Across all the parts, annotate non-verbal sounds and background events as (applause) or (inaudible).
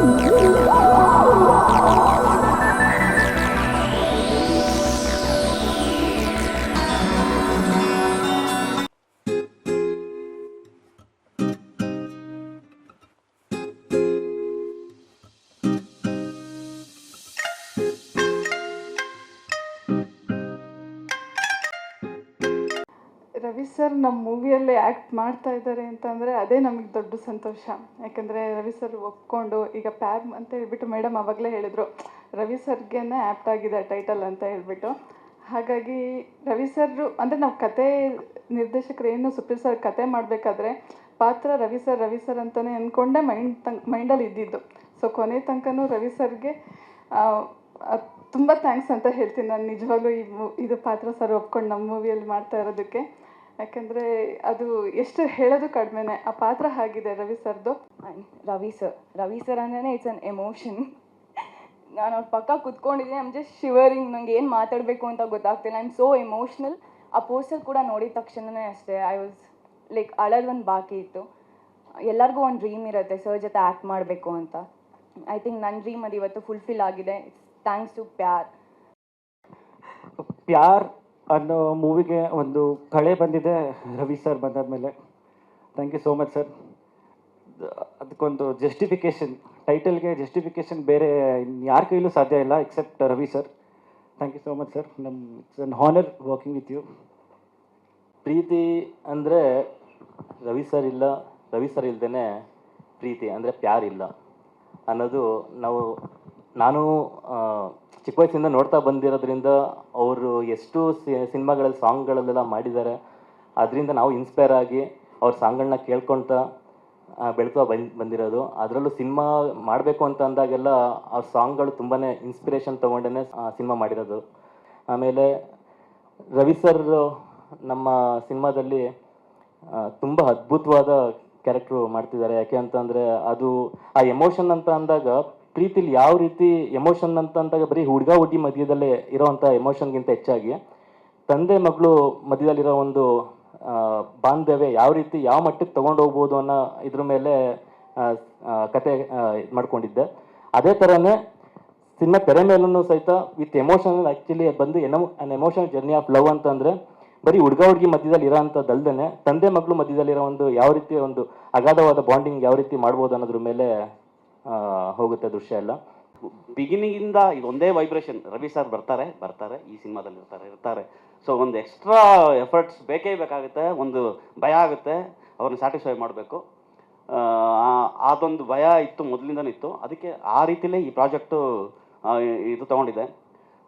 Ravi sir ನಮ್ಮ ಮೂವಿಯಲ್ಲಿ act ಮಾಡ್ತಾ ಇದ್ದಾರೆ ಅಂತಂದರೆ ಅದೇ ನಮಗೆ ದೊಡ್ಡ ಸಂತೋಷ. ಯಾಕಂದರೆ ರವಿ ಸರ್ ಒಪ್ಕೊಂಡು, ಈಗ ಪ್ಯಾಬ್ ಅಂತ ಹೇಳ್ಬಿಟ್ಟು ಮೇಡಮ್ ಅವಾಗಲೇ ಹೇಳಿದರು, ರವಿ ಸರ್ಗೇನೆ ಆ್ಯಪ್ಟ್ ಆಗಿದೆ ಟೈಟಲ್ ಅಂತ ಹೇಳಿಬಿಟ್ಟು. ಹಾಗಾಗಿ ರವಿ ಸರ್, ಅಂದರೆ ನಾವು ಕತೆ ನಿರ್ದೇಶಕರು ಏನು ಸುಪ್ರೀತ್ ಸರ್ ಕತೆ ಮಾಡಬೇಕಾದ್ರೆ ಪಾತ್ರ ರವಿ ಸರ್ ರವಿ ಸರ್ ಅಂತಲೇ ಅಂದ್ಕೊಂಡೆ ಮೈಂಡ್ ತಂ ಮೈಂಡಲ್ಲಿ ಇದ್ದಿದ್ದು. ಸೊ ಕೊನೆ ತನಕನೂ ರವಿ ಸರ್ಗೆ ತುಂಬ ಥ್ಯಾಂಕ್ಸ್ ಅಂತ ಹೇಳ್ತೀನಿ ನಾನು ನಿಜವಾಗ್ಲೂ ಈ ಮೂ, ಇದು ಪಾತ್ರ ಸರ್ ಒಪ್ಕೊಂಡು ನಮ್ಮ ಮೂವಿಯಲ್ಲಿ ಮಾಡ್ತಾ ಇರೋದಕ್ಕೆ. ಯಾಕಂದರೆ ಅದು ಎಷ್ಟು ಹೇಳೋದು ಕಡಿಮೆನೆ. ಆ ಪಾತ್ರ ಹಾಗಿದೆ ರವಿ ಸರ್ದು? ರವಿ ಸರ್. ರವಿ ಸರ್ ಅಂದ್ರೆ ಇಟ್ಸ್ ಅನ್ ಎಮೋಷನ್ ನಾನು ಅವ್ರ ಪಕ್ಕ ಕುತ್ಕೊಂಡಿದ್ದೀನಿ. ಐಮ್ ಜಸ್ಟ್ ಶಿವರಿಂಗ್ ನಂಗೆ ಏನು ಮಾತಾಡಬೇಕು ಅಂತ ಗೊತ್ತಾಗ್ತಿಲ್ಲ. ಐ ಆಮ್ ಸೋ ಎಮೋಷ್ನಲ್ ಆ ಪೋಸ್ಟರ್ ಕೂಡ ನೋಡಿದ ತಕ್ಷಣವೇ ಅಷ್ಟೇ. ಐ ವಾಸ್ ಲೈಕ್ ಅಳೋದು ಒಂದು ಬಾಕಿ ಇತ್ತು. ಎಲ್ಲರಿಗೂ ಒಂದು ಡ್ರೀಮ್ ಇರುತ್ತೆ. ಸರ್ ಜೊತೆ ಆ್ಯಕ್ಟ್ ಮಾಡಬೇಕು ಅಂತ. ಐ ಥಿಂಕ್ ನನ್ನ ಡ್ರೀಮ್ ಅದು ಇವತ್ತು ಫುಲ್ಫಿಲ್ ಆಗಿದೆ. ಥ್ಯಾಂಕ್ಸ್ ಟು ಪ್ಯಾರ್. ಪ್ಯಾರ್ ಅನ್ನೋ ಮೂವಿಗೆ ಒಂದು ಕಳೆ ಬಂದಿದೆ ರವಿ ಸರ್ ಬಂದಾದ್ಮೇಲೆ. Thank you so much sir ಅದಕ್ಕೊಂದು ಜಸ್ಟಿಫಿಕೇಶನ್ ಟೈಟಲ್ಗೆ ಜಸ್ಟಿಫಿಕೇಶನ್ ಬೇರೆ ಯಾರ ಕೈಲೂ ಸಾಧ್ಯ ಇಲ್ಲ except Ravi sir thank you so much sir ನಮ್ಮ it's an honor working with you ಪ್ರೀತಿ ಅಂದರೆ ರವಿ ಸರ್ ಇಲ್ಲ, ರವಿ ಸರ್ ಇಲ್ಲದೇನೆ ಪ್ರೀತಿ ಅಂದರೆ ಪ್ಯಾರ್ ಇಲ್ಲ ಅನ್ನೋದು ನಾವು, ನಾನು ಚಿಕ್ಕ ವಯಸ್ಸಿಂದ ನೋಡ್ತಾ ಬಂದಿರೋದ್ರಿಂದ ಅವರು ಎಷ್ಟು ಸಿನಿಮಾಗಳಲ್ಲಿ ಸಾಂಗ್ಗಳಲ್ಲೆಲ್ಲ ಮಾಡಿದ್ದಾರೆ. ಅದರಿಂದ ನಾವು ಇನ್ಸ್ಪೈರ್ ಆಗಿ ಅವ್ರ ಸಾಂಗ್ಗಳನ್ನ ಕೇಳ್ಕೊಳ್ತಾ ಬೆಳ್ಕೊ ಬಂದು, ಬಂದಿರೋದು. ಅದರಲ್ಲೂ ಸಿನಿಮಾ ಮಾಡಬೇಕು ಅಂತ ಅಂದಾಗೆಲ್ಲ ಅವ್ರ ಸಾಂಗ್ಗಳು ತುಂಬಾ ಇನ್ಸ್ಪಿರೇಷನ್ ತೊಗೊಂಡೇ ಸಿನಿಮಾ ಮಾಡಿರೋದು. ಆಮೇಲೆ ರವಿ ಸರ್ ನಮ್ಮ ಸಿನಿಮಾದಲ್ಲಿ ತುಂಬ ಅದ್ಭುತವಾದ ಕ್ಯಾರೆಕ್ಟ್ರು ಮಾಡ್ತಿದ್ದಾರೆ. ಯಾಕೆ ಅಂತಂದರೆ ಅದು, ಆ ಎಮೋಷನ್ ಅಂತ ಅಂದಾಗ ಪ್ರೀತಿಲಿ ಯಾವ ರೀತಿ ಎಮೋಷನ್ ಅಂತ ಅಂದಾಗ ಬರೀ ಹುಡುಗ ಹುಡುಗಿ ಮಧ್ಯದಲ್ಲೇ ಇರೋವಂಥ ಎಮೋಷನ್ಗಿಂತ ಹೆಚ್ಚಾಗಿ ತಂದೆ ಮಗಳು ಮಧ್ಯದಲ್ಲಿರೋ ಒಂದು ಬಾಂಧವ್ಯ ಯಾವ ರೀತಿ ಯಾವ ಮಟ್ಟಕ್ಕೆ ತಗೊಂಡು ಹೋಗ್ಬೋದು ಅನ್ನೋ ಇದ್ರ ಮೇಲೆ ಕತೆ ಮಾಡ್ಕೊಂಡಿದ್ದೆ. ಅದೇ ಥರನೇ ಸಿನಿಮಾ ತೆರೆ ಮೇಲೂ ಸಹಿತ ವಿತ್ ಎಮೋಷನ್ ಆ್ಯಕ್ಚುಲಿ ಬಂದು ಏನೋ an emotional journey of love ಅಂತಂದರೆ ಬರೀ ಹುಡುಗ ಹುಡುಗಿ ಮಧ್ಯದಲ್ಲಿ ಇರೋ ಅಂಥದ್ದಲ್ದೇ ತಂದೆ ಮಗಳು ಮಧ್ಯದಲ್ಲಿರೋ ಒಂದು ಯಾವ ರೀತಿ ಒಂದು ಅಗಾಧವಾದ ಬಾಂಡಿಂಗ್ ಯಾವ ರೀತಿ ಮಾಡ್ಬೋದು ಅನ್ನೋದ್ರ ಮೇಲೆ ಹೋಗುತ್ತೆ ದೃಶ್ಯ ಎಲ್ಲ. ಬಿಗಿನಿಂಗಿಂದ ಇದೊಂದೇ ವೈಬ್ರೇಷನ್ ರವಿ ಸರ್ ಬರ್ತಾರೆ ಬರ್ತಾರೆ, ಈ ಸಿನಿಮಾದಲ್ಲಿ ಇರ್ತಾರೆ. ಇರ್ತಾರೆ ಸೊ ಒಂದು ಎಕ್ಸ್ಟ್ರಾ ಎಫರ್ಟ್ಸ್ ಬೇಕೇ ಬೇಕಾಗುತ್ತೆ, ಒಂದು ಭಯ ಆಗುತ್ತೆ, ಅವ್ರನ್ನ ಸ್ಯಾಟಿಸ್ಫೈ ಮಾಡಬೇಕು. ಅದೊಂದು ಭಯ ಇತ್ತು, ಮೊದಲಿಂದನೂ ಇತ್ತು. ಅದಕ್ಕೆ ಆ ರೀತಿಲೇ ಈ ಪ್ರಾಜೆಕ್ಟು ಇದು ತೊಗೊಂಡಿದೆ.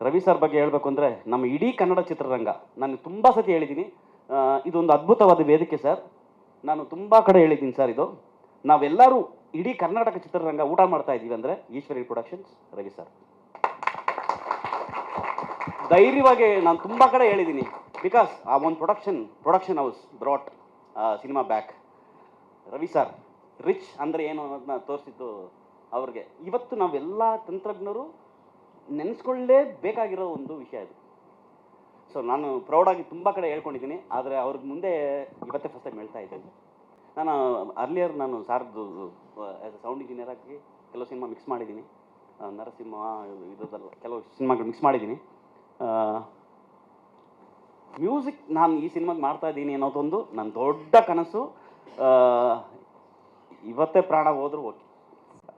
ರವಿ ಸರ್ ಬಗ್ಗೆ ಹೇಳಬೇಕು ಅಂದರೆ, ನಮ್ಮ ಇಡೀ ಕನ್ನಡ ಚಿತ್ರರಂಗ, ನಾನು ತುಂಬ ಸತಿ ಹೇಳಿದ್ದೀನಿ ಇದೊಂದು ಅದ್ಭುತವಾದ ವೇದಿಕೆ ಸರ್ ನಾನು ತುಂಬ ಕಡೆ ಹೇಳಿದ್ದೀನಿ ಸರ್ ಇದು. ನಾವೆಲ್ಲರೂ ಇಡೀ ಕರ್ನಾಟಕ ಚಿತ್ರರಂಗ ಊಟ ಮಾಡ್ತಾ ಇದ್ದೀವಿ ಅಂದರೆ ಈಶ್ವರಿ ಪ್ರೊಡಕ್ಷನ್ಸ್ ರವಿ ಸರ್ ಧೈರ್ಯವಾಗಿ ನಾನು ತುಂಬ ಕಡೆ ಹೇಳಿದ್ದೀನಿ ಬಿಕಾಸ್ ಆ ಒಂದು production production house brought cinema back Ravi sir rich ಅಂದರೆ ಏನು ಅನ್ನೋದನ್ನ ತೋರಿಸಿದ್ದು ಅವ್ರಿಗೆ. ಇವತ್ತು ನಾವೆಲ್ಲ ತಂತ್ರಜ್ಞರು ನೆನೆಸ್ಕೊಳ್ಳೇ ಬೇಕಾಗಿರೋ ಒಂದು ವಿಷಯ ಇದು. ಸೊ ನಾನು ಪ್ರೌಡಾಗಿ ತುಂಬ ಕಡೆ ಹೇಳ್ಕೊಂಡಿದ್ದೀನಿ ಆದರೆ ಅವ್ರಿಗೆ ಮುಂದೆ ಇವತ್ತೇ ಫಸ್ಟ್ ಟೈಮ್ ಹೇಳ್ತಾ ಇದ್ದೇನೆ. ನಾನು ಅರ್ಲಿಯರ್ ನಾನು ಸಾರ್ದು ಆ್ಯಸ್ ಅ ಸೌಂಡ್ ಇಂಜಿನಿಯರ್ ಆಗಿ ಕೆಲವು ಸಿನಿಮಾ ಮಿಕ್ಸ್ ಮಾಡಿದ್ದೀನಿ. ನರಸಿಂಹ ಇದರಲ್ಲ ಕೆಲವು ಸಿನಿಮಾಗಳು ಮಿಕ್ಸ್ ಮಾಡಿದ್ದೀನಿ. ಮ್ಯೂಸಿಕ್ ನಾನು ಈ ಸಿನಿಮಾಗೆ ಮಾಡ್ತಾ ಇದ್ದೀನಿ ಅನ್ನೋದೊಂದು ನನ್ನ ದೊಡ್ಡ ಕನಸು. ಇವತ್ತೇ ಪ್ರಾಣ ಹೋದ್ರೂ ಓಕೆ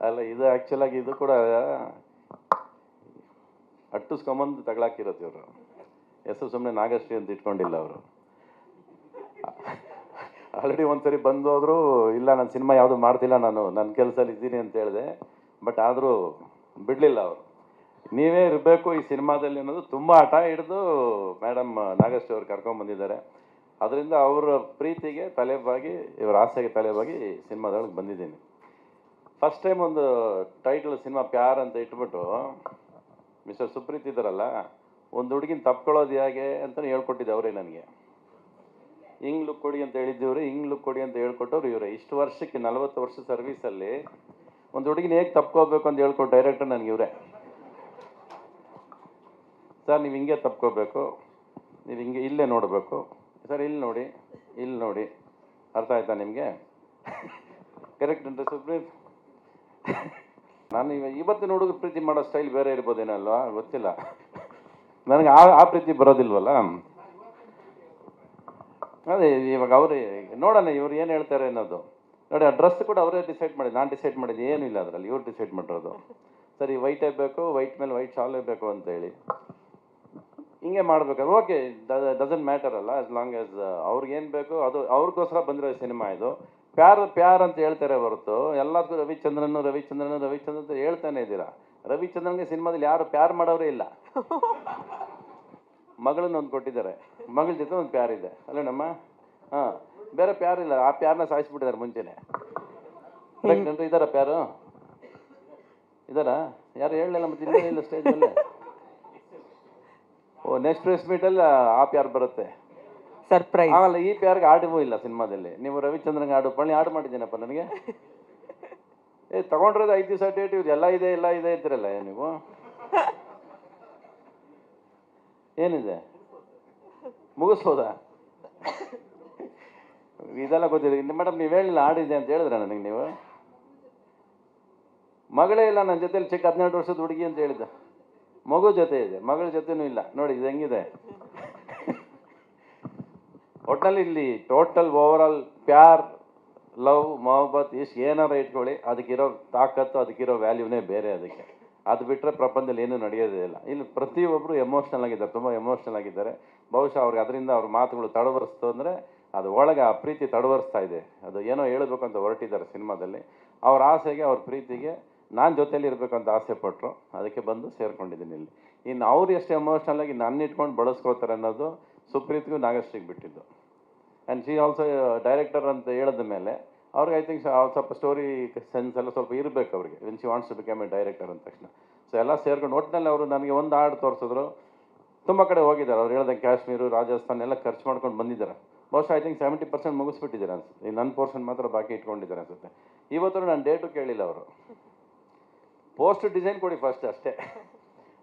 ಅಲ್ಲ, ಇದು ಆ್ಯಕ್ಚುಲಾಗಿ ಇದು ಕೂಡ ಅಟ್ಟಿಸ್ಕೊಂಬಂದು ತಗಳಾಕಿರತ್ತೆ ಇವರು. ಹೆಸರು ಸುಮ್ಮನೆ ನಾಗಶ್ರೀ ಅಂತ ಇಟ್ಕೊಂಡಿಲ್ಲ ಅವರು. ಆಲ್ರೆಡಿ ಒಂದ್ಸರಿ ಬಂದು ಹೋದ್ರು ಇಲ್ಲ, ನಾನು ಸಿನಿಮಾ ಯಾವುದು ಮಾಡ್ತಿಲ್ಲ, ನಾನು ನನ್ನ ಕೆಲಸದಲ್ಲಿ ಇದ್ದೀನಿ ಅಂತ ಹೇಳಿದೆ. ಬಟ್ ಆದರೂ ಬಿಡಲಿಲ್ಲ ಅವರು. ನೀವೇ ಇರಬೇಕು ಈ ಸಿನಿಮಾದಲ್ಲಿ ಅನ್ನೋದು ತುಂಬ ಹಠ ಹಿಡಿದು ಮೇಡಮ್ ನಾಗಶ್ರೀ ಅವ್ರು ಕರ್ಕೊಂಡ್ಬಂದಿದ್ದಾರೆ ಅದರಿಂದ ಅವರ ಪ್ರೀತಿಗೆ ತಲೆಬಾಗಿ, ಇವರ ಆಸೆಗೆ ತಲೆಬಾಗಿ ಸಿನಿಮಾದೊಳಗೆ ಬಂದಿದ್ದೀನಿ. ಫಸ್ಟ್ ಟೈಮ್ ಒಂದು ಟೈಟಲ್ ಸಿನಿಮಾ ಪ್ಯಾರ್ ಅಂತ ಇಟ್ಬಿಟ್ಟು ಮಿಸ್ಟರ್ ಸುಪ್ರೀತ್ ಇದ್ದಾರಲ್ಲ, ಒಂದು ಹುಡುಗಿನ ತಪ್ಕೊಳ್ಳೋದು ಹೇಗೆ ಅಂತ ಹೇಳ್ಕೊಟ್ಟಿದ್ದೆ ಅವರೇ ನನಗೆ. ಹಿಂಗ್ ಲುಕ್ ಕೊಡಿ ಅಂತ ಹೇಳಿದ್ದೀವ್ರಿ ಹಿಂಗ್ ಲುಕ್ ಕೊಡಿ ಅಂತ ಹೇಳ್ಕೊಟ್ಟವ್ರು ಇವರೇ. ಇಷ್ಟು ವರ್ಷಕ್ಕೆ, ನಲವತ್ತು ವರ್ಷ ಸರ್ವೀಸಲ್ಲಿ ಒಂದು ಹುಡುಗಿನ ಹೇಗೆ ತಪ್ಕೋಬೇಕು ಅಂತ ಹೇಳ್ಕೊಟ್ಟು ಡೈರೆಕ್ಟರ್ ನನಗೆ ಇವರೇ. ಸರ್, ನೀವು ಹಿಂಗೆ ತಪ್ಕೋಬೇಕು, ನೀವು ಹಿಂಗೆ ಇಲ್ಲೇ ನೋಡಬೇಕು. ಸರ್, ಇಲ್ಲಿ ನೋಡಿ ಇಲ್ಲಿ ನೋಡಿ. ಅರ್ಥ ಆಯ್ತಾ ನಿಮಗೆ? ಕರೆಕ್ಟ್ ಅಂತ ಸುಪ್ರೀತ್ ನಾನು ಇವ ಇವತ್ತಿನ ಹುಡುಗ ಪ್ರೀತಿ ಮಾಡೋ ಸ್ಟೈಲ್ ಬೇರೆ ಇರ್ಬೋದೇನಲ್ವಾ ಗೊತ್ತಿಲ್ಲ. ನನಗೆ ಆ ಆ ಪ್ರೀತಿ ಬರೋದಿಲ್ವಲ್ಲ? ಅದೇ, ಇವಾಗ ಅವರೇ, ನೋಡೋಣ ಇವ್ರು ಏನು ಹೇಳ್ತಾರೆ ಅನ್ನೋದು. ನೋಡಿ, ಆ ಡ್ರೆಸ್ ಕೂಡ ಅವರೇ ಡಿಸೈಡ್ ಮಾಡಿದ್ದು ನಾನು ಡಿಸೈಡ್ ಮಾಡಿದ್ದು ಏನಿಲ್ಲ ಅದರಲ್ಲಿ, ಇವ್ರು ಡಿಸೈಡ್ ಮಾಡಿರೋದು. ಸರಿ ವೈಟೇ ಬೇಕು ವೈಟ್ ಮೇಲೆ ವೈಟ್ ಶಾಲೇ ಬೇಕು ಅಂತ ಹೇಳಿ. ಹಿಂಗೆ ಮಾಡ್ಬೇಕಾದ್ರೆ ಓಕೆ ಡಸಂಟ್ ಮ್ಯಾಟರ್ ಅಲ್ಲ ಆಸ್ ಲಾಂಗ್ ಆಸ್ ಅವ್ರಿಗೇನು ಬೇಕು, ಅದು, ಅವ್ರಿಗೋಸ್ಕರ ಬಂದಿರೋ ಸಿನಿಮಾ ಇದು. ಪ್ಯಾರ್ ಪ್ಯಾರ್ ಅಂತ ಹೇಳ್ತಾರೆ ಹೊರತು ಎಲ್ಲದಕ್ಕೂ ರವಿಚಂದ್ರನು ರವಿಚಂದ್ರನು, ರವಿಚಂದ್ರನ್ ಅಂತ ಹೇಳ್ತಾನೆ ಇದ್ದೀರಾ. ರವಿಚಂದ್ರನ್ಗೆ ಸಿನಿಮಾದಲ್ಲಿ ಯಾರು ಪ್ಯಾರ್ ಮಾಡೋರೇ ಇಲ್ಲ. ಮಗಳನ್ನ ಒಂದು ಕೊಟ್ಟಿದ್ದಾರೆ. ಮಗಳ ಜೊತೆ ಒಂದು ಪ್ಯಾರ್ ಇದೆ. ಅಲ್ಲೇನಮ್ಮ ಹಾ ಬೇರೆ ಪ್ಯಾರ್ ಇಲ್ಲ. ಆ ಪ್ಯಾರ್ನ ಸಾಯಿಸ್ಬಿಟ್ಟಿದ್ದಾರೆ ಮುಂಚೆನೆ. ಇದಾರ ಇದ್ದಾರಾ ಪ್ಯಾರು? ಇದಾರ ಯಾರು ಹೇಳಲಿಲ್ಲ ಮತ್ತೆ ಇಲ್ಲೇ ಇಲ್ಲ ಮೇಲೆ ಓ ನೆಕ್ಸ್ಟ್ ಪ್ರೆಸ್ ಅಲ್ಲಿ ಆ ಪ್ಯಾರ್ ಬರುತ್ತೆ. ಸರ್ಪ್ರೈಸ್ ಆಮೇಲೆ ಈ ಪ್ಯಾರ್ಗೆ ಆಡಿಗೂ ಇಲ್ಲ ಸಿನಿಮಾದಲ್ಲಿ. ನೀವು ರವಿಚಂದ್ರನ್ಗೆ ಆಡು ಪಳ್ಳಿ ಆಡು ಮಾಡಿದ್ದೀನಪ್ಪ ನನಗೆ. ಏ ತಗೊಂಡ್ರದ್ದು ಐದು ದಿವಸ ಡೇಟ್ ಇವ್ರು ಎಲ್ಲ ಇದೆ ಎಲ್ಲ ಇದೆ ಇದ್ರಲ್ಲ ನೀವು? ಏನಿದೆ? ಮುಗಿಸ್ಬೋದಾ? ಇದೆಲ್ಲ ಗೊತ್ತಿದೆ ಮೇಡಮ್, ನೀವು ಹೇಳಿಲ್ಲ ಆಡಿದೆ ಅಂತ ಹೇಳಿದ್ರೆ ನನಗೆ ನೀವು? ಮಗಳೇ ಇಲ್ಲ ನನ್ನ ಜೊತೆಲಿ ಚಿಕ್ಕ ಹದಿನೆಂಟು ವರ್ಷದ ಹುಡುಗಿ ಅಂತ ಹೇಳಿದ್ದ. ಮಗು ಜೊತೆ ಇದೆ. ಮಗಳ ಜೊತೆನೂ ಇಲ್ಲ. ನೋಡಿ, ಇದು ಹೆಂಗಿದೆ? ಒಟ್ನಲ್ಲಿ ಇಲ್ಲಿ ಟೋಟಲ್ ಓವರ್ ಆಲ್ ಪ್ಯಾರ್, ಲವ್, ಮೊಹಬ್ಬತ್, ಇಷ್ಟು ಏನಾರ ಇಟ್ಕೊಳ್ಳಿ. ಅದಕ್ಕಿರೋ ತಾಕತ್ತು, ಅದಕ್ಕಿರೋ ವ್ಯಾಲ್ಯೂನೇ ಬೇರೆ ಅದಕ್ಕೆ. ಅದು ಬಿಟ್ಟರೆ ಪ್ರಪಂಚದಲ್ಲಿ ಏನೂ ನಡೆಯೋದೇ ಇಲ್ಲ. ಇಲ್ಲಿ ಪ್ರತಿಯೊಬ್ಬರು ಎಮೋಷ್ನಲ್ ಆಗಿದ್ದಾರೆ, ತುಂಬ ಎಮೋಷ್ನಲ್ ಆಗಿದ್ದಾರೆ. ಬಹುಶಃ ಅವ್ರಿಗೆ ಅದರಿಂದ ಅವ್ರ ಮಾತುಗಳು ತಡವರಿಸ್ತು ಅಂದರೆ ಅದು ಒಳಗೆ ಆ ಪ್ರೀತಿ ತಡವರಿಸ್ತಾ ಇದೆ. ಅದು ಏನೋ ಹೇಳಬೇಕು ಅಂತ ಹೊರಟಿದ್ದಾರೆ ಸಿನಿಮಾದಲ್ಲಿ. ಅವ್ರ ಆಸೆಗೆ, ಅವ್ರ ಪ್ರೀತಿಗೆ ನಾನು ಜೊತೆಯಲ್ಲಿ ಇರಬೇಕಂತ ಆಸೆ ಪಟ್ಟರು ಅದಕ್ಕೆ ಬಂದು ಸೇರ್ಕೊಂಡಿದ್ದೀನಿ ಇಲ್ಲಿ. ಇನ್ನು ಅವ್ರು ಎಷ್ಟು ಎಮೋಷ್ನಲ್ ಆಗಿ ನನ್ನ ಇಟ್ಕೊಂಡು ಬಳಸ್ಕೋತಾರೆ ಅನ್ನೋದು ಸುಪ್ರೀತ್ಗೂ ನಾಗಶ್ರೀಗೆ ಬಿಟ್ಟಿದ್ದು. ಆ್ಯಂಡ್ ಶಿ ಆಲ್ಸೋ ಡೈರೆಕ್ಟರ್ ಅಂತ ಹೇಳಿದ ಮೇಲೆ ಅವ್ರಿಗೆ ಐ ಥಿಂಕ್ ಸ್ವಲ್ಪ ಸ್ಟೋರಿ ಸೆನ್ಸ್ ಎಲ್ಲ ಸ್ವಲ್ಪ ಇರಬೇಕು ಅವರಿಗೆ. When she wants to become a director ಅಂದ ತಕ್ಷಣ. ಸೊ ಎಲ್ಲ ಸೇರ್ಕೊಂಡು ಒಟ್ಟಿನಲ್ಲಿ ಅವರು ನನಗೆ ಒಂದು ಹಾಡು ತೋರಿಸಿದ್ರು. ತುಂಬ ಕಡೆ ಹೋಗಿದ್ದಾರೆ. ಅವ್ರು ಹೇಳಿದಂಗೆ ಕಾಶ್ಮೀರು, ರಾಜಸ್ಥಾನ್ ಎಲ್ಲ ಖರ್ಚು ಮಾಡ್ಕೊಂಡು ಬಂದಿದ್ದಾರೆ. ಬಹುಶಃ ಐ ಥಿಂಕ್ ಸೆವೆಂಟಿ ಪರ್ಸೆಂಟ್ ಮುಗಿಸ್ಬಿಟ್ಟಿದ್ದಾರೆ ಅನ್ಸುತ್ತೆ. ನನ್ನ ಪೋರ್ಷನ್ ಮಾತ್ರ ಬಾಕಿ ಇಟ್ಕೊಂಡಿದ್ದಾರೆ ಅನ್ಸುತ್ತೆ. ಇವತ್ತು ನಾನು ಡೇಟು ಕೇಳಿಲ್ಲ ಅವರು. ಪೋಸ್ಟರ್ ಡಿಸೈನ್ ಕೊಡಿ ಫಸ್ಟ್ ಅಷ್ಟೇ.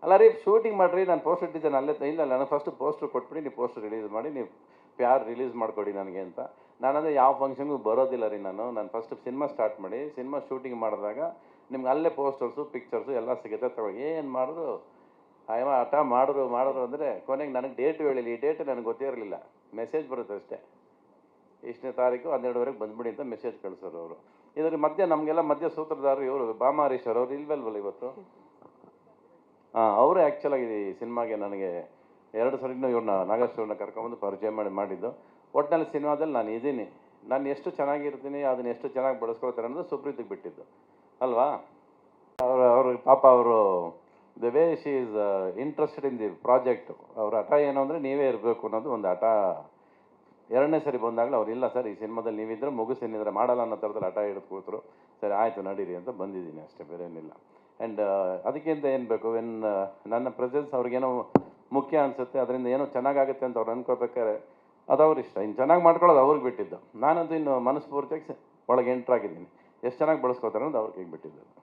ಅಲ್ಲ, ರೀ ಶೂಟಿಂಗ್ ಮಾಡಿರಿ. ನಾನು ಪೋಸ್ಟರ್ ಡಿಸೈನ್ ಅಲ್ಲೇ, ಇಲ್ಲ ನಾನು ಫಸ್ಟ್ ಪೋಸ್ಟರ್ ಕೊಟ್ಬಿಡಿ, ನೀವು ಪೋಸ್ಟರ್ ರಿಲೀಸ್ ಮಾಡಿ, ನೀವು ಪ್ಯಾರ್ ರಿಲೀಸ್ ಮಾಡಿಕೊಡಿ ನನಗೆ ಅಂತ. ನಾನಂದರೆ ಯಾವ ಫಂಕ್ಷನ್ಗೂ ಬರೋದಿಲ್ಲ ರೀ ನಾನು. ನಾನು ಫಸ್ಟ್ ಸಿನಿಮಾ ಸ್ಟಾರ್ಟ್ ಮಾಡಿ ಸಿನಿಮಾ ಶೂಟಿಂಗ್ ಮಾಡಿದಾಗ ನಿಮ್ಗೆ ಅಲ್ಲೇ ಪೋಸ್ಟರ್ಸು ಪಿಕ್ಚರ್ಸು ಎಲ್ಲ ಸಿಗುತ್ತೆ ತಗೊಳ್ಳಿ ಏನು ಮಾಡಿದ್ರು ಅಯ್ಯ, ಹಠ ಮಾಡಿದ್ರು ಮಾಡಿದ್ರು ಅಂದರೆ ಕೊನೆಗೆ ನನಗೆ ಡೇಟ್ ಹೇಳಿಲ್ಲ. ಈ ಡೇಟ್ ನನಗೆ ಗೊತ್ತೇ ಇರಲಿಲ್ಲ ಮೆಸೇಜ್ ಬರುತ್ತೆ ಅಷ್ಟೇ. ಇಷ್ಟನೇ ತಾರೀಕು ಹನ್ನೆರಡುವರೆಗೆ ಬಂದ್ಬಿಡಿ ಅಂತ ಮೆಸೇಜ್ ಕಳಿಸೋರು ಅವರು. ಇದ್ರ ಮಧ್ಯೆ ನಮಗೆಲ್ಲ ಮಧ್ಯ ಸೂತ್ರಧಾರರು ಇವರು ಬಾಮಾರೀಶ್ವರ್ ಅವರು ಇಲ್ವಲ್ವಲ್ಲ ಇವತ್ತು? ಹಾಂ, ಅವರು ಆ್ಯಕ್ಚುಲಾಗಿ ಈ ಸಿನಿಮಾಗೆ ನನಗೆ ಎರಡು ಸರಿನೂ ಇವ್ರನ್ನ ನಾಗೇಶ್ವರನ ಕರ್ಕೊಂಬಂದು ಪರಿಚಯ ಮಾಡಿ ಮಾಡಿದ್ದು. ಒಟ್ಟಿನಲ್ಲಿ ಸಿನಿಮಾದಲ್ಲಿ ನಾನು ಇದ್ದೀನಿ ನಾನು ಎಷ್ಟು ಚೆನ್ನಾಗಿರ್ತೀನಿ, ಅದನ್ನ ಎಷ್ಟು ಚೆನ್ನಾಗಿ ಬಳಸ್ಕೊಳ್ತಾರೆ ಅನ್ನೋದು ಸುಪ್ರೀತಿಗೆ ಬಿಟ್ಟಿದ್ದು. ಅಲ್ವಾ? ಅವರು ಅವರು, ಪಾಪ ಅವರು the way she is interested in the project ಅವ್ರ ಹಠ ಏನು ಅಂದರೆ ನೀವೇ ಇರಬೇಕು ಅನ್ನೋದು ಒಂದು ಹಠ. ಎರಡನೇ ಸರಿ ಬಂದಾಗಲೂ ಅವ್ರು, ಇಲ್ಲ ಸರ್, ಈ ಸಿನಿಮಾದಲ್ಲಿ ನೀವಿದ್ರೆ ಮುಗಿಸಿನಿದ್ರೆ ಮಾಡಲ್ಲ ಅನ್ನೋ ಥರದಲ್ಲಿ ಹಠ ಹಿಡಿದು ಕೂತರು. ಸರಿ, ಆಯಿತು, ನಡೀರಿ ಅಂತ ಬಂದಿದ್ದೀನಿ ಅಷ್ಟೇ, ಬೇರೆ ಏನಿಲ್ಲ. ಆ್ಯಂಡ್ ಅದಕ್ಕಿಂತ ಏನು ಬೇಕು? ವೆನ್ ನನ್ನ ಪ್ರೆಸೆನ್ಸ್ ಅವ್ರಿಗೇನೋ ಮುಖ್ಯ ಅನಿಸುತ್ತೆ, ಅದರಿಂದ ಏನೋ ಚೆನ್ನಾಗಾಗುತ್ತೆ ಅಂತ ಅವ್ರು ಅನ್ಕೋಬೇಕಾದ್ರೆ ಅದು ಅವ್ರ ಇಷ್ಟ. ಇನ್ನು ಚೆನ್ನಾಗಿ ಮಾಡ್ಕೊಳ್ಳೋದು ಅವ್ರಿಗೆ ಬಿಟ್ಟಿದ್ದು. ನಾನಂತೂ ಇನ್ನು ಮನಸ್ಫೂರ್ತಿಯಾಗಿ ಸ- ಒಳಗೆ ಎಂಟ್ರಾಗಿದ್ದೀನಿ ಎಷ್ಟು ಚೆನ್ನಾಗಿ ಬಳಸ್ಕೋತಾರೆ ಅನ್ನೋದು ಅವ್ರಿಗೆ ಬಿಟ್ಟಿದ್ದು.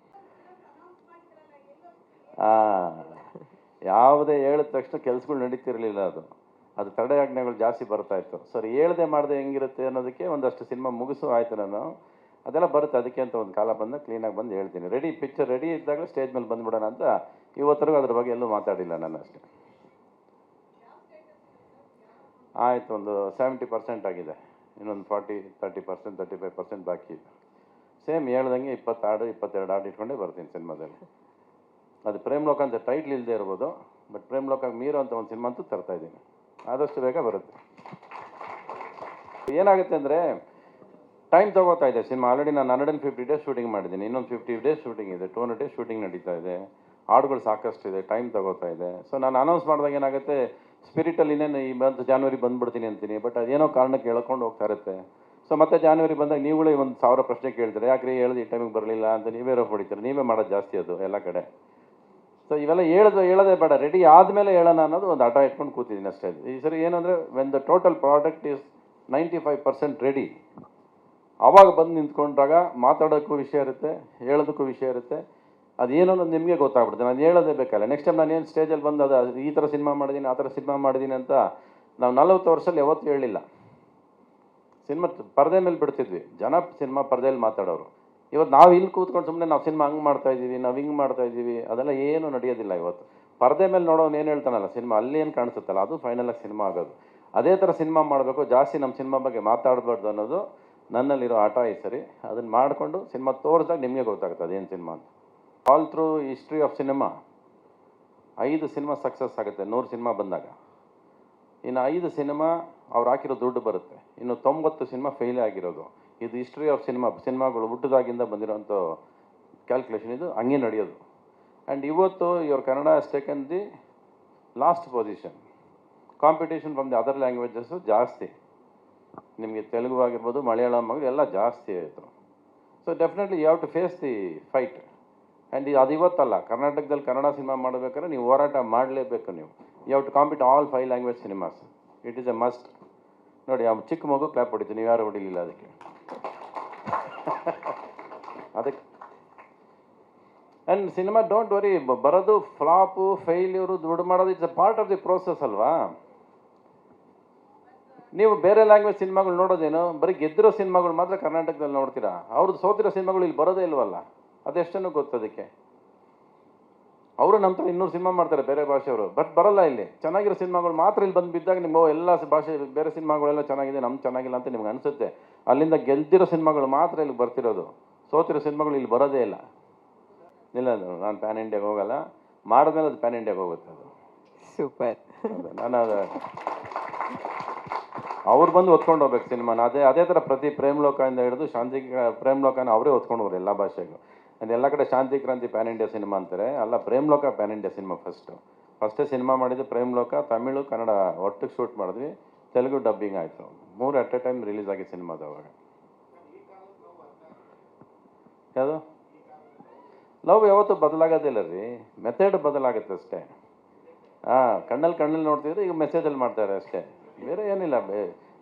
ಯಾವುದೇ ಹೇಳಿದ ತಕ್ಷಣ ಕೆಲಸಗಳು ನಡೀತಿರಲಿಲ್ಲ ಅದು. ಅದು ತಡೆಯಾಜ್ಞೆಗಳು ಜಾಸ್ತಿ ಬರ್ತಾ ಇತ್ತು. ಸರ್, ಹೇಳ್ದೆ ಮಾಡದೆ ಹೆಂಗಿರುತ್ತೆ ಅನ್ನೋದಕ್ಕೆ ಒಂದಷ್ಟು ಸಿನಿಮಾ ಮುಗಿಸು, ಆಯಿತು ನಾನು. ಅದೆಲ್ಲ ಬರುತ್ತೆ, ಅದಕ್ಕೆ ಅಂತ ಒಂದು ಕಾಲ ಬಂದ ಕ್ಲೀನಾಗಿ ಬಂದು ಹೇಳ್ತೀನಿ. ರೆಡಿ ಪಿಕ್ಚರ್ ರೆಡಿ ಇದ್ದಾಗ ಸ್ಟೇಜ್ ಮೇಲೆ ಬಂದುಬಿಡೋಣ ಅಂತ ಇವತ್ತರೆಗೂ ಅದ್ರ ಬಗ್ಗೆ ಎಲ್ಲೂ ಮಾತಾಡಿಲ್ಲ ನಾನು ಅಷ್ಟೇ. ಆಯಿತು, ಒಂದು ಸೆವೆಂಟಿ ಪರ್ಸೆಂಟ್ ಆಗಿದೆ. ಇನ್ನೊಂದು forty thirty percent thirty five percent ಬಾಕಿ. ಇದೆ ಸೇಮ್ ಹೇಳ್ದಂಗೆ ಇಪ್ಪತ್ತು ಇಪ್ಪತ್ತೆರಡು ಹಾಡು ಇಟ್ಕೊಂಡೇ ಬರ್ತೀನಿ ಸಿನಿಮಾದಲ್ಲಿ. ಅದು ಪ್ರೇಮ್ ಲೋಕ ಅಂತ ಟೈಟ್ಲ್ ಇಲ್ಲದೆ ಇರ್ಬೋದು ಬಟ್ ಪ್ರೇಮ್ ಲೋಕ ಮೀರೋ ಅಂತ ಒಂದು ಸಿನಿಮಾ ಅಂತೂ ತರ್ತಾ ಇದ್ದೀನಿ. ಆದಷ್ಟು ಬೇಗ ಬರುತ್ತೆ. ಏನಾಗುತ್ತೆ ಅಂದರೆ ಟೈಮ್ ತೊಗೋತಾ ಇದೆ ಸಿನಿಮಾ. ಆಲ್ರೆಡಿ ನಾನು hundred and fifty days shooting ಮಾಡಿದ್ದೀನಿ. ಇನ್ನೊಂದು ಫಿಫ್ಟಿ ಡೇಸ್ ಶೂಟಿಂಗ್ ಇದೆ. ಟೂ ಹಂಡ್ರೆಡ್ ಡೇಸ್ ಶೂಟಿಂಗ್ ನಡೀತಾ ಇದೆ. ಹಾಡುಗಳು ಸಾಕಷ್ಟು ಇದೆ ಟೈಮ್ ತಗೋತಾ ಇದೆ. ಸೊ ನಾನು ಅನೌನ್ಸ್ ಮಾಡಿದಾಗ ಏನಾಗುತ್ತೆ ಸ್ಪಿರಿಟಲ್ಲಿ ಇನ್ನೇನು ಈ ಮಂತ್ ಜಾನ್ವರಿ ಬಂದ್ಬಿಡ್ತೀನಿ ಅಂತೀನಿ ಬಟ್ ಅದೇನೋ ಕಾರಣಕ್ಕೆ ಹೇಳ್ಕೊಂಡು ಹೋಗ್ತಾ ಇರುತ್ತೆ. ಸೊ ಮತ್ತೆ ಜಾನ್ವರಿ ಬಂದಾಗ ನೀವುಗಳೇ ಒಂದು ಸಾವಿರ ಪ್ರಶ್ನೆ ಕೇಳ್ತಾರೆ ಯಾಕ್ರೆ ಹೇಳಿದ್ರೆ ಈ ಟೈಮಿಗೆ ಬರಲಿಲ್ಲ ಅಂತ ನೀವೇ ರಫ್ ಹೊಡಿತೀರ, ನೀವೇ ಮಾಡೋದು ಜಾಸ್ತಿ ಅದು ಎಲ್ಲ ಕಡೆ. ಸೊ ಇವೆಲ್ಲ ಹೇಳೋದು, ಹೇಳೋದೇ ಬೇಡ ರೆಡಿ ಆದಮೇಲೆ ಹೇಳೋಣ ಅನ್ನೋದು ಒಂದು ಆಟ ಇಟ್ಕೊಂಡು ಕೂತಿದ್ದೀನಿ ಅಷ್ಟೇ. ಈ ಸರಿ ಏನಂದರೆ when the total product is ninety five percent ready ಆವಾಗ ಬಂದು ನಿಂತ್ಕೊಂಡಾಗ ಮಾತಾಡೋಕ್ಕೂ ವಿಷಯ ಇರುತ್ತೆ, ಹೇಳೋದಕ್ಕೂ ವಿಷಯ ಇರುತ್ತೆ ಅದೇನೋ ಅನ್ನೋದು ನಿಮಗೆ ಗೊತ್ತಾಗ್ಬಿಡುತ್ತೆ. ನಾನು ಹೇಳೋದೇ ಬೇಕಲ್ಲ. ನೆಕ್ಸ್ಟ್ ಟೈಮ್ ನಾನು ಏನು ಸ್ಟೇಜಲ್ಲಿ ಬಂದು ಅದು ಈ ಥರ ಸಿನಿಮಾ ಮಾಡಿದ್ದೀನಿ ಆ ಥರ ಸಿನಿಮಾ ಮಾಡಿದ್ದೀನಿ ಅಂತ ನಾವು ನಲವತ್ತು ವರ್ಷದಲ್ಲಿ ಯಾವತ್ತೂ ಹೇಳಿಲ್ಲ. ಸಿನಿಮಾ ಪರದೆ ಮೇಲೆ ಬಿಡ್ತಿದ್ವಿ. ಜನ ಸಿನಿಮಾ ಪರದೆಯಲ್ಲಿ ಮಾತಾಡೋರು. ಇವತ್ತು ನಾವು ಇಲ್ಲಿ ಕೂತ್ಕೊಂಡು ಸುಮ್ಮನೆ ನಾವು ಸಿನಿಮಾ ಹಂಗೆ ಮಾಡ್ತಾ ಇದ್ದೀವಿ, ನಾವು ಹಿಂಗೆ ಮಾಡ್ತಾ ಇದ್ದೀವಿ, ಅದೆಲ್ಲ ಏನು ನಡೆಯೋದಿಲ್ಲ ಇವತ್ತು. ಪರದೆ ಮೇಲೆ ನೋಡೋನು ಏನು ಹೇಳ್ತಾನಲ್ಲ ಸಿನಿಮಾ ಅಲ್ಲಿ ಏನು ಕಾಣಿಸುತ್ತಲ್ಲ, ಅದು ಫೈನಲಾಗಿ ಸಿನಿಮಾ ಆಗೋದು. ಅದೇ ಥರ ಸಿನಿಮಾ ಮಾಡಬೇಕು, ಜಾಸ್ತಿ ನಮ್ಮ ಸಿನಿಮಾ ಬಗ್ಗೆ ಮಾತಾಡಬಾರ್ದು ಅನ್ನೋದು ನನ್ನಲ್ಲಿರೋ ಆಟ ಈ ಸರಿ. ಅದನ್ನು ಮಾಡಿಕೊಂಡು ಸಿನಿಮಾ ತೋರಿಸಿದಾಗ ನಿಮಗೆ ಗೊತ್ತಾಗುತ್ತೆ ಅದೇನು ಸಿನಿಮಾ ಅಂತ. All through history of cinema ಐದು ಸಿನಿಮಾ ಸಕ್ಸಸ್ ಆಗುತ್ತೆ, ನೂರು ಸಿನಿಮಾ ಬಂದಾಗ. ಇನ್ನು ಐದು ಸಿನಿಮಾ ಅವ್ರು ಹಾಕಿರೋ ದುಡ್ಡು ಬರುತ್ತೆ. ಇನ್ನು ತೊಂಬತ್ತು ಸಿನಿಮಾ ಫೇಲೇ ಆಗಿರೋದು. ಇದು ಹಿಸ್ಟ್ರಿ ಆಫ್ ಸಿನಿಮಾ ಸಿನಿಮಾಗಳು ಹುಟ್ಟಿದಾಗಿಂದ ಬಂದಿರೋಂಥ ಕ್ಯಾಲ್ಕುಲೇಷನ್ ಇದು, ಹಂಗೆ ನಡೆಯೋದು. ಆ್ಯಂಡ್ ಇವತ್ತು ಇವ್ರ Kannada taken the last position competition from the other languages ಜಾಸ್ತಿ. ನಿಮಗೆ ತೆಲುಗು ಆಗಿರ್ಬೋದು, ಮಲಯಾಳಂ ಆಗಿರ್ಬೋದು, ಎಲ್ಲ ಜಾಸ್ತಿ ಆಯಿತು. So definitely you have to face the fight and ಇದು ಅದು ಇವತ್ತಲ್ಲ, ಕರ್ನಾಟಕದಲ್ಲಿ ಕನ್ನಡ ಸಿನಿಮಾ ಮಾಡಬೇಕಾದ್ರೆ ನೀವು ಹೋರಾಟ ಮಾಡಲೇಬೇಕು ನೀವು. You have to compete all five language cinemas it is a must ನೋಡಿ, ಆ ಚಿಕ್ಕ ಮಗು ಕ್ಲಾಪ್ ಹೊಡಿತು, ನೀವು ಯಾರು ಹೊಡಿಲಿಲ್ಲ ಅದಕ್ಕೆ. (laughs) ಅದಕ್ಕೆ. ಆ್ಯಂಡ್ ಸಿನಿಮಾ ಡೋಂಟ್ ವರಿ ಬರೋದು ಫ್ಲಾಪು ಫೇಲ್ಯೂರು ದುಡ್ಡು ಮಾಡೋದು it's a part of the process ಅಲ್ವಾ? ನೀವು ಬೇರೆ ಲ್ಯಾಂಗ್ವೇಜ್ ಸಿನಿಮಾಗಳು ನೋಡೋದೇನು, ಬರೀ ಗೆದ್ದಿರೋ ಸಿನಿಮಾಗಳು ಮಾತ್ರ ಕರ್ನಾಟಕದಲ್ಲಿ ನೋಡ್ತೀರಾ? ಅವ್ರದ್ದು ಸೋತಿರೋ ಸಿನಿಮಾಗಳು ಇಲ್ಲಿ ಬರೋದೇ ಇಲ್ವಲ್ಲ? ಅದೆಷ್ಟನ್ನು ಗೊತ್ತದಕ್ಕೆ ಅವರು ನಮ್ಮ ಥರ ಇನ್ನೂರು ಸಿನಿಮಾ ಮಾಡ್ತಾರೆ ಬೇರೆ ಭಾಷೆಯವರು. ಬಟ್ ಬರಲ್ಲ ಇಲ್ಲಿ. ಚೆನ್ನಾಗಿರೋ ಸಿನಿಮಾಗಳು ಮಾತ್ರ ಇಲ್ಲಿ ಬಂದು ಬಿದ್ದಾಗ ನಿಮ್ಮ ಎಲ್ಲ ಭಾಷೆ ಬೇರೆ ಸಿನಿಮಾಗಳೆಲ್ಲ ಚೆನ್ನಾಗಿದೆ ನಮ್ಗೆ ಚೆನ್ನಾಗಿಲ್ಲ ಅಂತ ನಿಮ್ಗೆ ಅನಿಸುತ್ತೆ. ಅಲ್ಲಿಂದ ಗೆದ್ದಿರೋ ಸಿನಿಮಾಗಳು ಮಾತ್ರ ಇಲ್ಲಿ ಬರ್ತಿರೋದು. ಸೋತಿರೋ ಸಿನಿಮಾಗಳು ಇಲ್ಲಿ ಬರೋದೇ ಇಲ್ಲ. ಇಲ್ಲ ನಾನು ಪ್ಯಾನ್ ಇಂಡಿಯಾಗೆ ಹೋಗಲ್ಲ. ಮಾಡಿದ್ಮೇಲೆ ಅದು ಪ್ಯಾನ್ ಇಂಡಿಯಾಗೆ ಹೋಗುತ್ತೆ ಅದು. ಸೂಪರ್ ನಾನು ಅದು. ಅವ್ರು ಬಂದು ಹೊತ್ಕೊಂಡು ಹೋಗ್ಬೇಕು ಸಿನಿಮಾನ. ಅದೇ ಅದೇ ಥರ ಪ್ರತಿ ಪ್ರೇಮ್ ಲೋಕದಿಂದ ಹಿಡಿದು ಶಾಂತಿ ಪ್ರೇಮ್ ಲೋಕನ ಅವರೇ ಹೊತ್ಕೊಂಡು ಹೋಗ್ರು ಎಲ್ಲ ಭಾಷೆಗೂ. ಅದು ಎಲ್ಲ ಕಡೆ ಶಾಂತಿ ಕ್ರಾಂತಿ ಪ್ಯಾನ್ ಇಂಡಿಯಾ ಸಿನಿಮಾ ಅಂತಾರೆ. ಅಲ್ಲ, Prem Loka pan India cinema first ಫಸ್ಟೇ ಸಿನಿಮಾ ಮಾಡಿದ್ದು ಪ್ರೇಮ್ ಲೋಕ, ತಮಿಳು, ಕನ್ನಡ ಒಟ್ಟಿಗೆ ಶೂಟ್ ಮಾಡಿದ್ವಿ. ತೆಲುಗು ಡಬ್ಬಿಂಗ್ ಆಯಿತು. ಮೂರು ಅಟ್ ಎ ಟೈಮ್ ರಿಲೀಸ್ ಆಗಿ ಸಿನಿಮಾದ ಅವಾಗ. ಯಾವುದು? ಲವ್ ಯಾವತ್ತೂ ಬದಲಾಗೋದಿಲ್ಲ ರೀ. ಮೆಥಡ್ ಬದಲಾಗುತ್ತೆ ಅಷ್ಟೇ. ಹಾಂ, ಕಣ್ಣಲ್ಲಿ ಕಣ್ಣಲ್ಲಿ ನೋಡ್ತಿದ್ರೆ ಈಗ ಮೆಸೇಜಲ್ಲಿ ಮಾಡ್ತಾರೆ ಅಷ್ಟೇ. ಬೇರೆ ಏನಿಲ್ಲ.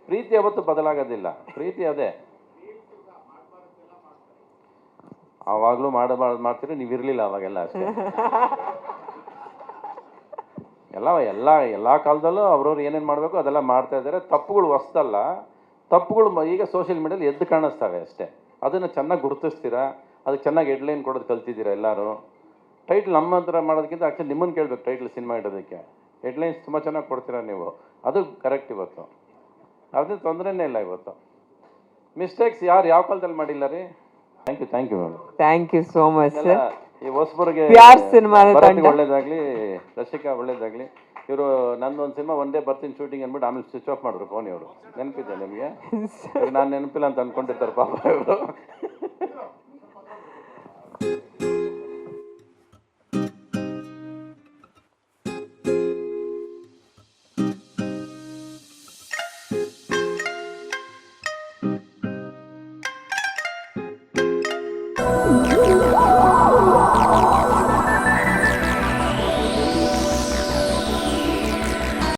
ಪ್ರೀತಿ ಯಾವತ್ತು ಬದಲಾಗೋದಿಲ್ಲ. ಪ್ರೀತಿ ಅದೇ. ಆವಾಗಲೂ ಮಾಡಬಾರ್ದು ಮಾಡ್ತೀರಿ, ನೀವು ಇರಲಿಲ್ಲ ಅವಾಗೆಲ್ಲ ಅಷ್ಟೇ. ಎಲ್ಲ ಎಲ್ಲ ಎಲ್ಲ ಕಾಲದಲ್ಲೂ ಅವ್ರವ್ರು ಏನೇನು ಮಾಡಬೇಕು ಅದೆಲ್ಲ ಮಾಡ್ತಾ ಇದ್ದಾರೆ. ತಪ್ಪುಗಳು ಹೊಸ್ದಲ್ಲ. ತಪ್ಪುಗಳು ಈಗ ಸೋಷಿಯಲ್ ಮೀಡಿಯಲ್ಲಿ ಎದ್ದು ಕಾಣಿಸ್ತವೆ ಅಷ್ಟೇ. ಅದನ್ನು ಚೆನ್ನಾಗಿ ಗುರುತಿಸ್ತೀರಾ? ಅದಕ್ಕೆ ಚೆನ್ನಾಗಿ ಹೆಡ್ಲೈನ್ ಕೊಡೋದು ಕಲ್ತಿದ್ದೀರಾ ಎಲ್ಲರೂ? ಟೈಟ್ಲ್ ನಮ್ಮ ಹತ್ರ ಮಾಡೋದಕ್ಕಿಂತ ಆ್ಯಕ್ಚುಲಿ ನಿಮ್ಮನ್ನು ಕೇಳಬೇಕು ಟೈಟ್ಲ್ ಸಿನಿಮಾ ಇಡೋದಕ್ಕೆ. ಹೆಡ್ಲೈನ್ಸ್ ತುಂಬ ಚೆನ್ನಾಗಿ ಕೊಡ್ತೀರಾ ನೀವು? ಅದು ಕರೆಕ್ಟ್ ಇವತ್ತು. ಅದನ್ನ ತೊಂದರೆನೇ ಇಲ್ಲ ಇವತ್ತು. ಮಿಸ್ಟೇಕ್ಸ್ ಯಾರು ಯಾವ ಕಾಲದಲ್ಲಿ ಮಾಡಿಲ್ಲ ರೀ? Thank you thank you madam thank you so much sir ಈ ಹೊಸಬರಿಗೆ ಪ್ಯಾರ್ ಸಿನಿಮಾದ ತಂಡ. ಒಳ್ಳೇದಾಗ್ಲಿ ರಸಿಕಾ ಒಳ್ಳೇದಾಗ್ಲಿ. ಇವರು ನಂದು ಒಂದು ಸಿನಿಮಾ ಒಂದೇ ಬರ್ತೀನಿ ಶೂಟಿಂಗ್ ಅಂದ್ಬಿಟ್ಟು ಆಮೇಲೆ ಸ್ವಿಚ್ ಆಫ್ ಮಾಡಿದ್ರು ಫೋನ್ ಇವರು. ನೆನಪಿದೆ ನಿಮಗೆ? (laughs) ನಾನು ನೆನಪಿಲ್ಲ ಅಂತ ಅನ್ಕೊಂಡಿರ್ತಾರೆ ಪಾಪ ಇವರು.